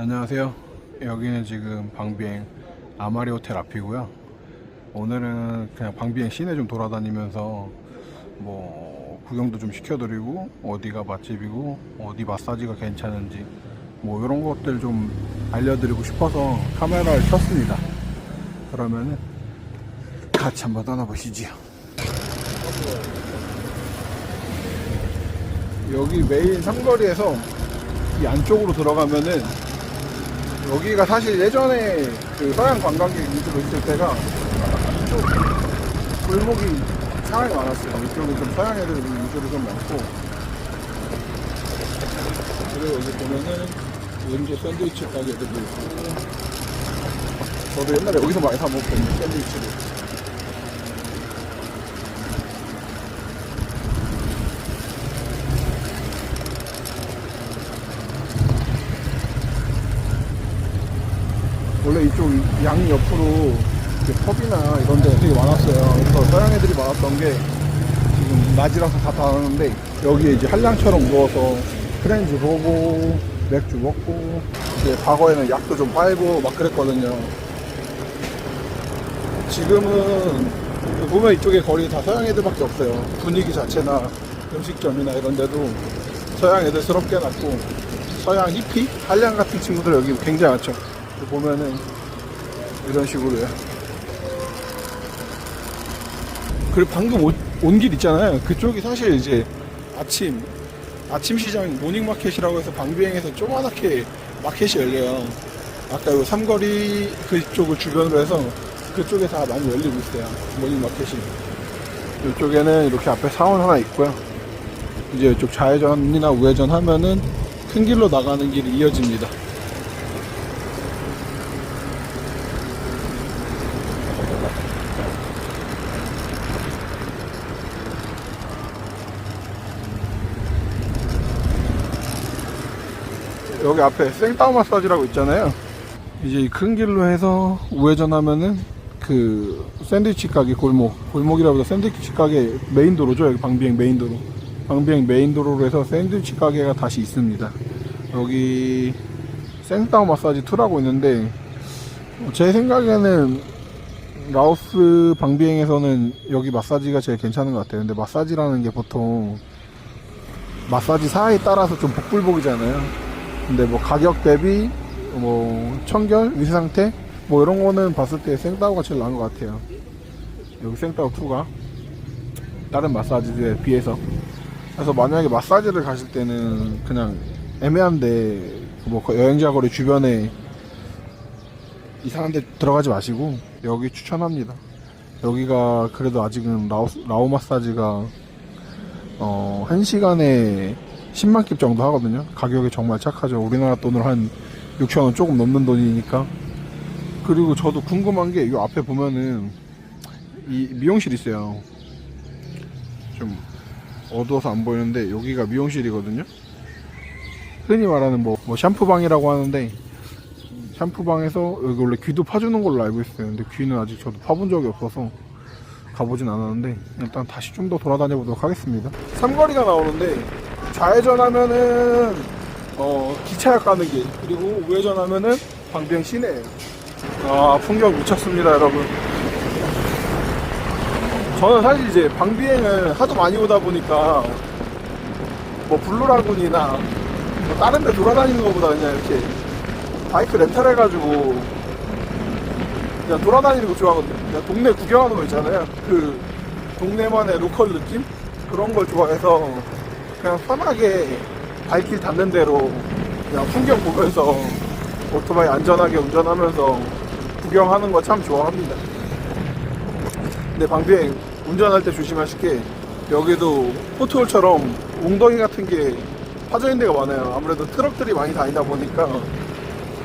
안녕하세요. 여기는 지금 방비행 아마리 호텔 앞이고요. 오늘은 그냥 방비행 시내 좀 돌아다니면서 뭐 구경도 좀 시켜드리고 어디가 맛집이고 어디 마사지가 괜찮은지 뭐 이런 것들 좀 알려드리고 싶어서 카메라를 켰습니다. 그러면은 같이 한번 떠나보시지요. 여기 메인 삼거리에서 이 안쪽으로 들어가면은 여기가 사실 예전에 그 서양 관광객 위주로 있을 때가 이쪽 골목이 상당히 많았어요. 이쪽은 좀 서양 애들 위주로 좀 많고. 그리고 여기 보면은 원조 샌드위치 가게들도 있고. 저도 옛날에 여기서 많이 사 먹었거든요 샌드위치를 원래 이쪽 양 옆으로 이렇게 펍이나 이런 데 되게 많았어요. 그래서 서양 애들이 많았던 게 지금 낮이라서 다 닫았는데 여기에 이제 한량처럼 누워서 프렌즈 보고 맥주 먹고 이제 과거에는 약도 좀 빨고 막 그랬거든요. 지금은 보면 이쪽에 거리 다 서양 애들밖에 없어요. 분위기 자체나 음식점이나 이런 데도 서양 애들스럽게 해놨고 서양 히피? 한량 같은 친구들 여기 굉장히 많죠. 보면은 이런 식으로요. 그리고 방금 온 길 있잖아요. 그쪽이 사실 이제 아침 아침 시장 모닝 마켓이라고 해서 방비행에서 조그맣게 마켓이 열려요. 아까 요 삼거리 그쪽을 주변으로 해서 그쪽에 다 많이 열리고 있어요. 모닝 마켓이. 이쪽에는 이렇게 앞에 사원 하나 있고요. 이제 이쪽 좌회전이나 우회전 하면은 큰 길로 나가는 길이 이어집니다. 여기 앞에 생따오 마사지라고 있잖아요. 이제 이 큰 길로 해서 우회전하면은 그 샌드위치 가게 골목 골목이라보다 샌드위치 가게 메인 도로죠 여기 방비행 메인 도로 방비행 메인 도로로 해서 샌드위치 가게가 다시 있습니다. 여기 생따오 마사지 2라고 있는데 어, 제 생각에는 라오스 방비행에서는 여기 마사지가 제일 괜찮은 것 같아요. 근데 마사지라는 게 보통 마사지 사에 따라서 좀 복불복이잖아요. 근데 뭐 가격 대비 뭐 청결 위생 상태 뭐 이런 거는 봤을 때 생따오가 제일 나은 것 같아요. 여기 생따오 2가 다른 마사지들에 비해서 그래서 만약에 마사지를 가실 때는 그냥 애매한데 뭐 여행자 거리 주변에 이상한 데 들어가지 마시고 여기 추천합니다. 여기가 그래도 아직은 라오, 라오 마사지가 어, 1시간에 10만 킵 정도 하거든요. 가격이 정말 착하죠. 우리나라 돈으로 한 6천원 조금 넘는 돈이니까. 그리고 저도 궁금한 게 이 앞에 보면은 이 미용실 있어요. 좀 어두워서 안 보이는데 여기가 미용실이거든요. 흔히 말하는 뭐, 뭐 샴푸방이라고 하는데 샴푸방에서 여기 원래 귀도 파주는 걸로 알고 있어요. 근데 귀는 아직 저도 파본 적이 없어서 가보진 않았는데 일단 다시 좀 더 돌아다녀 보도록 하겠습니다. 삼거리가 나오는데 좌회전하면은 어, 기차역 가는 길 그리고 우회전하면은 방비행 시내예요. 아 풍경 미쳤습니다 여러분. 저는 사실 이제 방비행을 하도 많이 오다 보니까 뭐 블루라군이나 뭐 다른 데 돌아다니는 것보다 그냥 이렇게 바이크 렌탈 해가지고 그냥 돌아다니는 거 좋아하거든요. 그냥 동네 구경하는 거 있잖아요. 그 동네만의 로컬 느낌? 그런 걸 좋아해서 그냥 편하게 발길 닿는 대로 그냥 풍경 보면서 오토바이 안전하게 운전하면서 구경하는 거 참 좋아합니다. 근데 방비행 운전할 때 조심하실 게 여기도 포트홀처럼 웅덩이 같은 게 파져 있는 데가 많아요. 아무래도 트럭들이 많이 다니다 보니까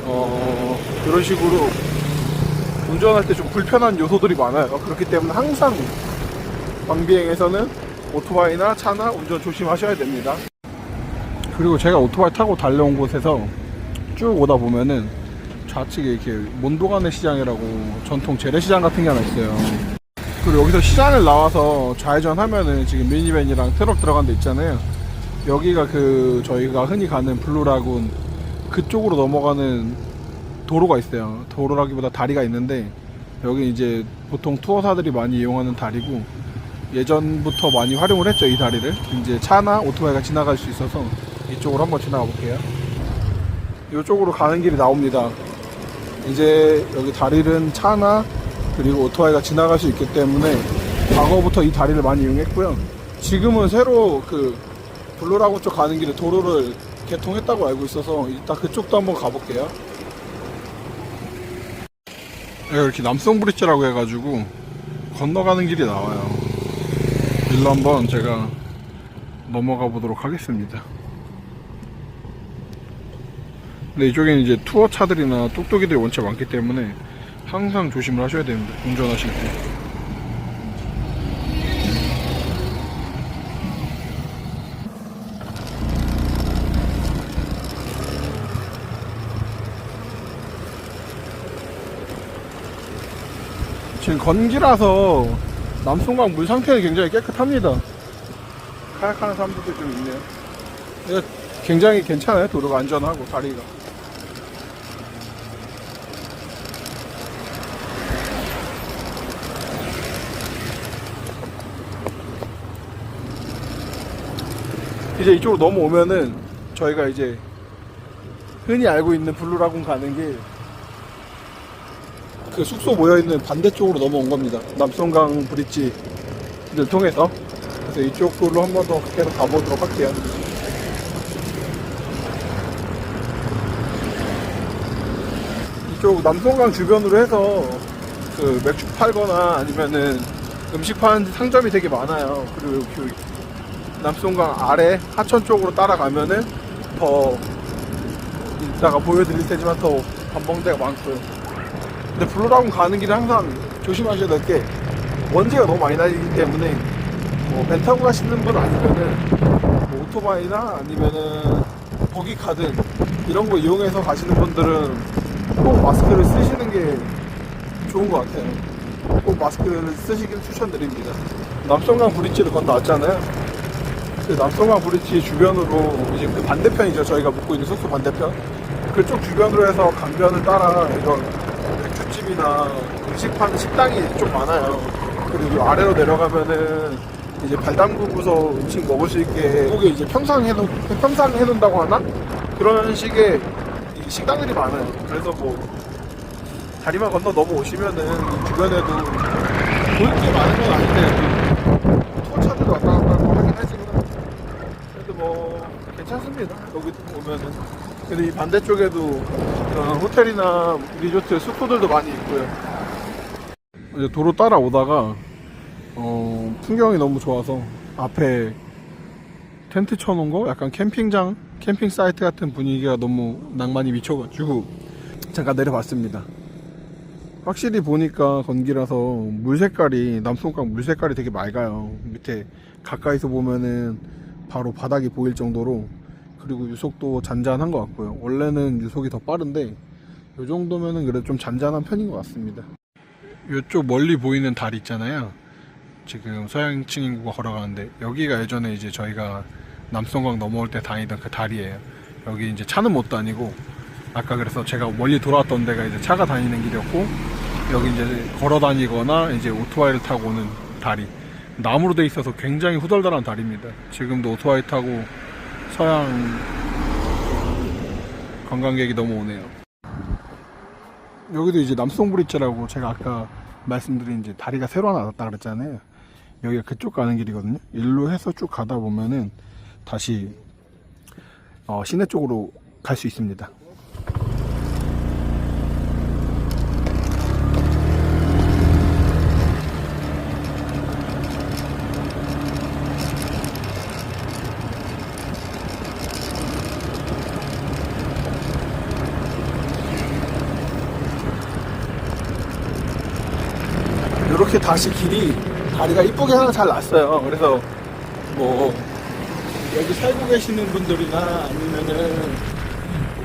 어 그런 식으로 운전할 때 좀 불편한 요소들이 많아요. 그렇기 때문에 항상 방비행에서는 오토바이나 차나 운전 조심하셔야 됩니다. 그리고 제가 오토바이 타고 달려온 곳에서 쭉 오다 보면은 좌측에 이렇게 몬도가네 시장이라고 전통 재래시장 같은 게 하나 있어요. 그리고 여기서 시장을 나와서 좌회전 하면은 지금 미니밴이랑 트럭 들어간 데 있잖아요. 여기가 그 저희가 흔히 가는 블루라군 그쪽으로 넘어가는 도로가 있어요. 도로라기보다 다리가 있는데 여기 이제 보통 투어사들이 많이 이용하는 다리고 예전부터 많이 활용을 했죠 이 다리를 이제 차나 오토바이가 지나갈 수 있어서 이쪽으로 한번 지나가 볼게요. 이쪽으로 가는 길이 나옵니다. 이제 여기 다리는 차나 그리고 오토바이가 지나갈 수 있기 때문에 과거부터 이 다리를 많이 이용했고요. 지금은 새로 그 블루라고 쪽 가는 길에 도로를 개통했다고 알고 있어서 이따 그쪽도 한번 가볼게요. 이렇게 남성 브릿지라고 해가지고 건너가는 길이 나와요. 일로 한번 제가 넘어가 보도록 하겠습니다. 근데 이쪽에는 이제 투어 차들이나 뚝뚝이들이 원체 많기 때문에 항상 조심을 하셔야 됩니다. 운전하실 때. 지금 건기라서 남송강 물 상태는 굉장히 깨끗합니다. 카약하는 사람들도 좀 있네요. 이거 굉장히 괜찮아요. 도로가 안전하고 다리가. 이제 이쪽으로 넘어오면은 저희가 이제 흔히 알고 있는 블루라군 가는 길 그 숙소 모여있는 반대쪽으로 넘어온 겁니다. 남성강 브릿지를 통해서. 그래서 이쪽으로 한 번 더 계속 가보도록 할게요. 이쪽 남성강 주변으로 해서 그 맥주 팔거나 아니면은 음식 파는 상점이 되게 많아요. 그리고 그 남성강 아래 하천 쪽으로 따라가면은 더 이따가 보여드릴 테지만 더 관광대가 많고요. 근데 블루라군 가는 길에 항상 조심하셔야 될 게 먼지가 너무 많이 날리기 때문에 뭐배 타고 가시는 분 아니면은 뭐 오토바이나 아니면은 버기 카든 이런 거 이용해서 가시는 분들은 꼭 마스크를 쓰시는 게 좋은 것 같아요. 꼭 마스크를 쓰시길 추천드립니다. 남성강 브릿지를 건너왔잖아요. 그 남성강 브릿지 주변으로 이제 그 반대편이죠. 저희가 묵고 있는 숙소 반대편. 그쪽 주변으로 해서 강변을 따라 이런 맥주집이나 음식 파는 식당이 좀 많아요. 그리고 아래로 내려가면은 이제 발 담그고서 음식 먹을 수 있게 거기 이제 평상 해놓 평상 해놓는다고 하나 그런 식의 이 식당들이 많아요. 그래서 뭐 다리만 건너 넘어오시면은 이 주변에도 볼 게 많은 건 아닌데 투어 차들이 왔다 갔다 하긴 하지만 그래도 뭐 괜찮습니다. 여기 오면은. 근데 이 반대쪽에도 그런 호텔이나 리조트 숙소들도 많이 있고요. 이제 도로 따라오다가 어, 풍경이 너무 좋아서 앞에 텐트 쳐놓은 거 약간 캠핑장 캠핑 사이트 같은 분위기가 너무 낭만이 미쳐가지고 잠깐 내려봤습니다. 확실히 보니까 건기라서 물 색깔이 남송강 물 색깔이 되게 맑아요. 밑에 가까이서 보면은 바로 바닥이 보일 정도로 그리고 유속도 잔잔한 것 같고요. 원래는 유속이 더 빠른데 이 정도면은 그래도 좀 잔잔한 편인 것 같습니다. 이쪽 멀리 보이는 다리 있잖아요. 지금 서양층 인구가 걸어가는데 여기가 예전에 이제 저희가 남성강 넘어올 때 다니던 그 다리예요. 여기 이제 차는 못 다니고 아까 그래서 제가 멀리 돌아왔던 데가 이제 차가 다니는 길이었고 여기 이제 걸어 다니거나 이제 오토바이를 타고 오는 다리. 나무로 돼 있어서 굉장히 후덜덜한 다리입니다. 지금도 오토바이 타고 서양 관광객이 너무 오네요. 여기도 이제 남송 브릿지라고 제가 아까 말씀드린 이제 다리가 새로 하나 났다 그랬잖아요. 여기가 그쪽 가는 길이거든요. 일로 해서 쭉 가다 보면은 다시 어, 시내 쪽으로 갈 수 있습니다. 이렇게 다시 길이 다리가 이쁘게 하나 잘 났어요. 그래서 뭐 여기 살고 계시는 분들이나 아니면은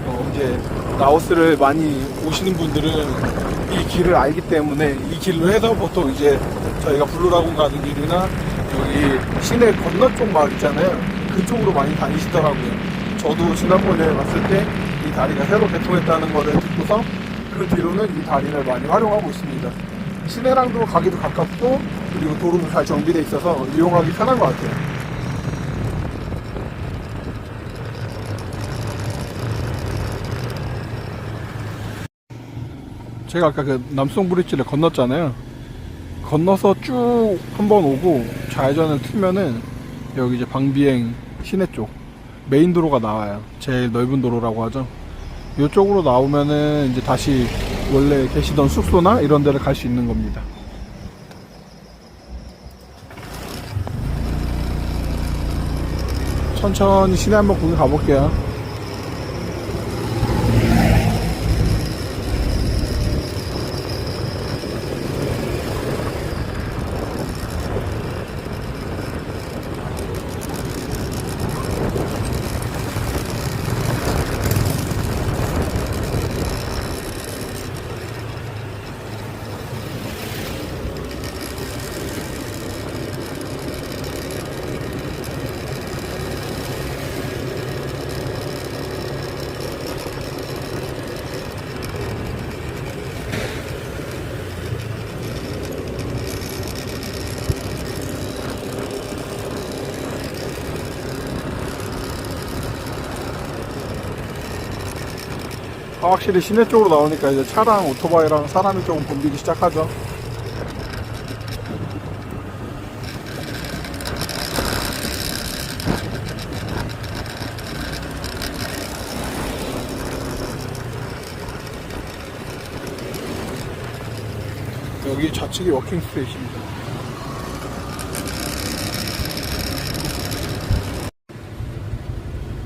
어 이제 라오스를 많이 오시는 분들은 이 길을 알기 때문에 이 길로 해서 보통 이제 저희가 블루라군 가는 길이나 여기 시내 건너 쪽 마을 있잖아요. 그쪽으로 많이 다니시더라고요. 저도 지난번에 왔을 때 이 다리가 새로 개통했다는 것을 듣고서 그 뒤로는 이 다리를 많이 활용하고 있습니다. 시내랑도 가기도 가깝고 그리고 도로도 잘 정비돼 있어서 이용하기 편한 것 같아요. 제가 아까 그 남송 브릿지를 건넜잖아요. 건너서 쭉 한번 오고 좌회전을 틀면은 여기 이제 방비행 시내 쪽 메인 도로가 나와요. 제일 넓은 도로라고 하죠. 이쪽으로 나오면은 이제 다시 원래 계시던 숙소나 이런 데를 갈 수 있는 겁니다. 천천히 시내 한번 구경 가볼게요. 확실히 시내 쪽으로 나오니까 이제 차랑 오토바이랑 사람이 조금 붐비기 시작하죠. 여기 좌측이 워킹 스페이스입니다.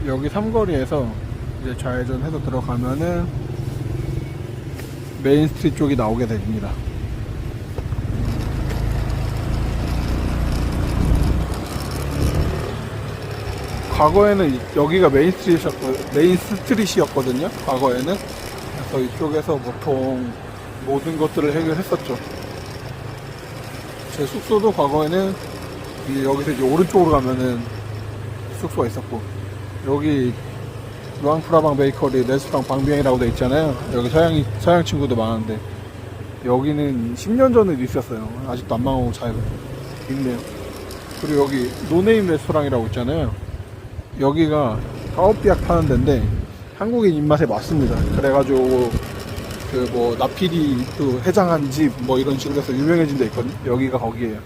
여기 삼거리에서 이제 좌회전해서 들어가면은 메인 스트리트 쪽이 나오게 됩니다. 과거에는 이- 여기가 메인 스트리트였거 메인 스트리트였거든요. 과거에는 그래서 이쪽에서 보통 모든 것들을 해결했었죠. 제 숙소도 과거에는 이- 여기서 이제 오른쪽으로 가면은 숙소가 있었고 여기 루앙프라방 베이커리 레스토랑 방비행이라고 돼 있잖아요. 여기 서양 서양 친구도 많은데 여기는 10년 전에도 있었어요. 아직도 안 망하고 잘 있네요. 그리고 여기 노네임 레스토랑이라고 있잖아요. 여기가 가오비약 파는 데인데 한국인 입맛에 맞습니다. 그래가지고 그 뭐 나피리 그 해장한 집 뭐 이런 식으로 해서 유명해진 데 있거든요. 여기가 거기에요.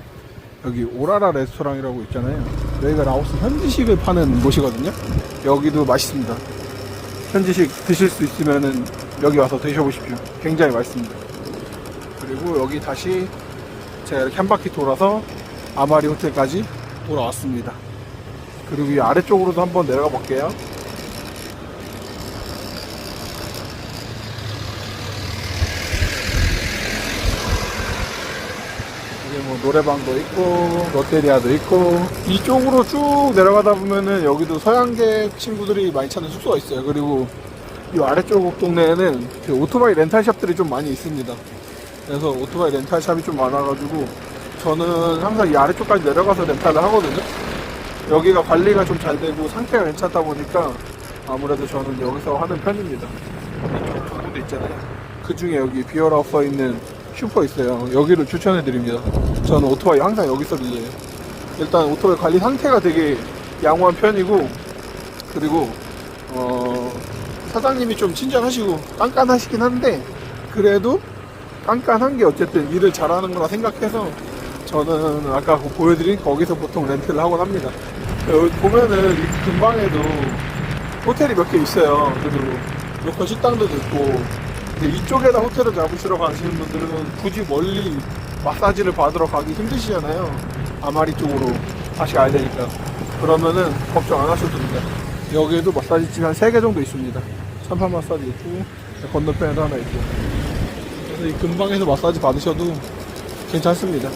여기 오라라 레스토랑이라고 있잖아요. 여기가 라오스 현지식을 파는 곳이거든요. 여기도 맛있습니다. 현지식 드실 수 있으면은 여기 와서 드셔보십시오. 굉장히 맛있습니다. 그리고 여기 다시 제가 이렇게 한 바퀴 돌아서 아마리 호텔까지 돌아왔습니다. 그리고 이 아래쪽으로도 한번 내려가 볼게요. 뭐 노래방도 있고 롯데리아도 있고 이쪽으로 쭉 내려가다 보면은 여기도 서양계 친구들이 많이 찾는 숙소가 있어요. 그리고 이 아래쪽 동네에는 그 오토바이 렌탈샵들이 좀 많이 있습니다. 그래서 오토바이 렌탈샵이 좀 많아가지고 저는 항상 이 아래쪽까지 내려가서 렌탈을 하거든요. 여기가 관리가 좀 잘 되고 상태가 괜찮다 보니까 아무래도 저는 여기서 하는 편입니다. 이쪽 두 군데 있잖아요. 그 중에 여기 비어라고 써있는 슈퍼 있어요. 여기를 추천해 드립니다. 저는 오토바이 항상 여기서 빌려요. 일단 오토바이 관리 상태가 되게 양호한 편이고 그리고 어, 사장님이 좀 친절하시고 깐깐하시긴 한데 그래도 깐깐한 게 어쨌든 일을 잘하는 거라 생각해서 저는 아까 그 보여드린 거기서 보통 렌트를 하곤 합니다. 여기 보면은 이 근방에도 호텔이 몇 개 있어요. 그리고 로컬 식당도 있고 이쪽에다 호텔을 잡으시러 가시는 분들은 굳이 멀리 마사지를 받으러 가기 힘드시잖아요. 아마리 쪽으로 다시 가야 되니까. 그러면은 걱정 안 하셔도 됩니다. 여기에도 마사지집이 한 3개 정도 있습니다. 산파 마사지 있고, 건너편에도 하나 있고. 그래서 이 근방에서 마사지 받으셔도 괜찮습니다.